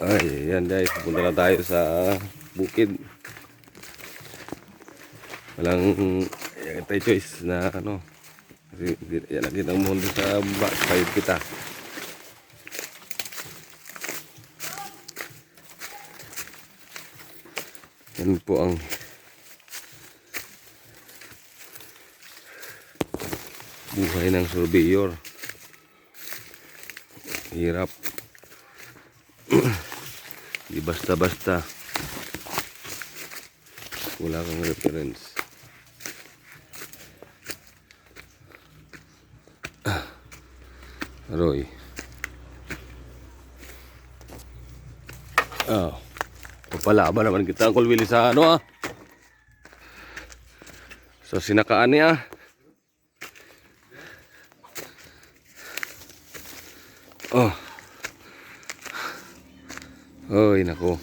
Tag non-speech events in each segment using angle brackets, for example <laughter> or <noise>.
Ay, yan guys. Punta na tayo sa bukid. Walang yan tayo choice na ano. Kasi yan nakita mo doon sa back side kita. Yan po ang buhay ng surveyor. Hirap. <clears throat> Di basta-basta. Wala kang reference. Ah. Roy. Oh. Papalaban naman kita ang kulwili sa ano ah. Sa sinakaan niya. Oh. Oy, nako.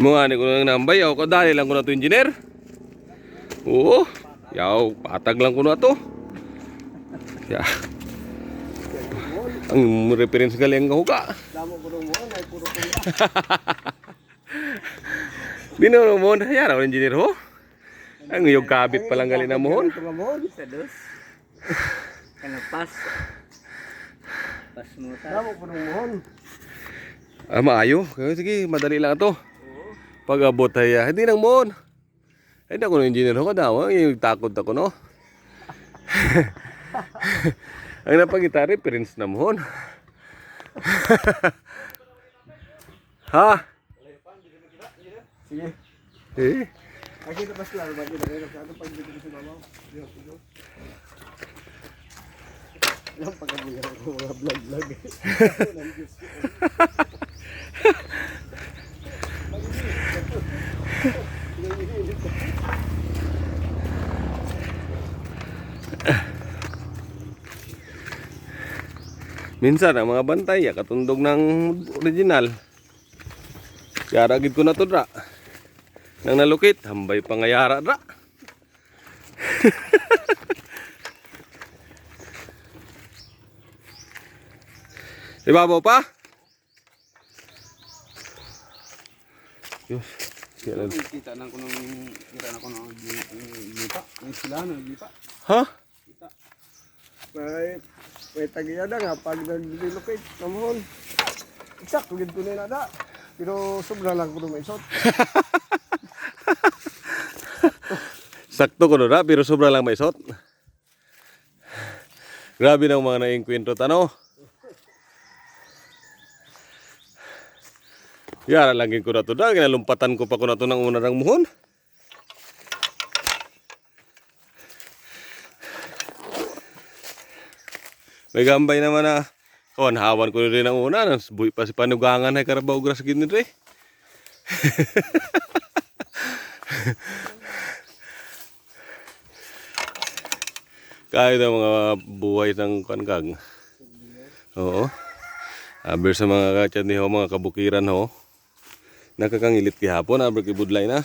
Mga ni ko nang nambay, ako kadali lang ko na to engineer. Oo. Yaw, patag lang ko na to. Ya. Ang reference galing ang huka. Damo ko mo, ay puro ko. Di na mo, hayara ko engineer ho. Ang yung kabit pa lang galing na mo. Tungamon. Sa dos. Kana pas. Pas mo ta. Damo ko mo. Ah, maayo. Kaya sige, madali lang to. Pag abot ay, ah, hindi nang mon. Ay, na ko ng engineer ka daw. Yung takot ako, no? <laughs> Ang napagita, reference na mon. <laughs> ha? Sige. Eh? Ay kita pas lang ba ano pag dito sa mama. Lang pagkabuya ko mga vlog vlog. Minsan, ang mga bantay, ah, katundog ng original. Kaya ragid ko na to, dra. Nang nalukit, hambay pangayara, dra. <laughs> Ibabaw pa? Yus. Kailan? Kita nang kuno kita na kuno lipa. Ang sila no lipa. Ha? May may tagiya na nga pag nag-relocate namuhon. Exact gid ko na da. Pero sobra lang ko may isot. <laughs> Sakto ko na, pero sobra lang may isot. Grabe ng mga naingkwentro tano. Yara lang ko na to da, ginalumpatan ko pa ko na to ng una ng muhon. May gambay naman na kawan hawan ko rin ang una, buhay pa si panugangan ay karabaw gras gini rin. <laughs> Kahit ang mga buhay ng kankag. Oo. Aber sa mga kachan ni ho, mga kabukiran ho. Nakakangilit kihapon, aber kibudlay na.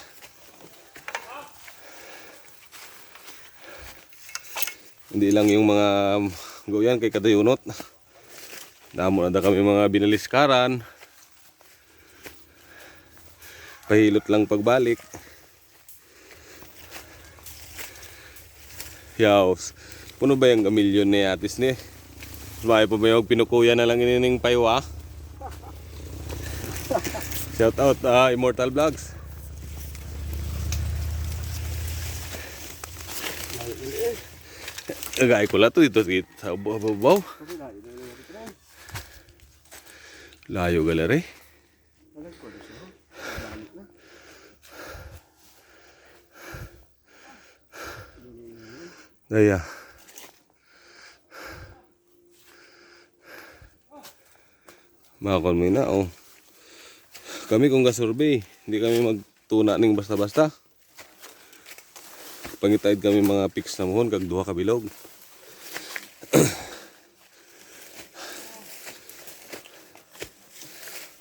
Hindi lang yung mga goyan kay kadayunot. Damo na da kami mga binaliskaran. Pahilot lang pagbalik. Yaws. Puno ba yung gamilyon ni atis ni? Sabay pa ba yung pinukuya na lang inining paywa? Shout out ah, Immortal Vlogs. Agay ko lang to dito sa babaw. Layo galere. Daya. Makakon mo na, oh. Kami kung gasurvey, hindi kami magtuna ning basta-basta. Pangitaid kami mga pics na mohon, kag duha ka bilog. <clears throat>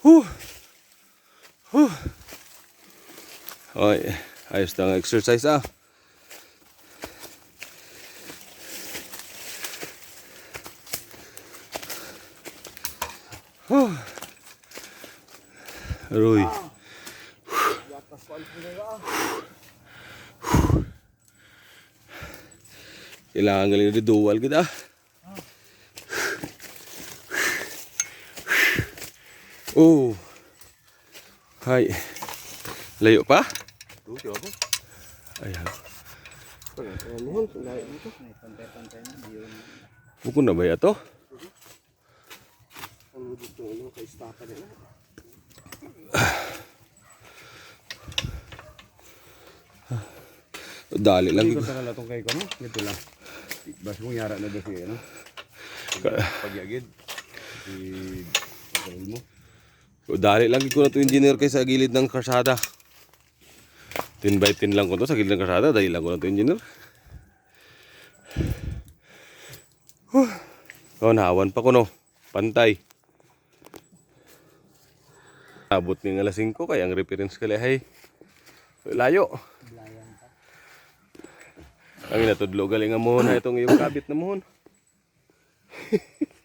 huh. Huh. Oy, ayos lang exercise ah. Huh. Ko ah. Kailangan galing na duwal kita. Oh. Hay. Layo pa? Dito ako. Ayan. Pantay-pantay na. Ba ito? Ang dito, ano, kay stapa nila. Dali lang. Hindi ko talaga itong kay ko, no? Ito lang. Bas mo yara na ba siya, no? Pagyagid. Si... Gawin mo. Dali lang ko na to engineer kay sa gilid ng karsada. 10 by 10 lang ko to sa gilid ng karsada. Dali lang ko na to engineer. Huh. Oh, nahawan pa ko no. Pantay. Abot ng alas 5 kay ang reference kali hay. Layo. Ang inatudlo galing nga mohon itong iyong kabit na mohon. <laughs>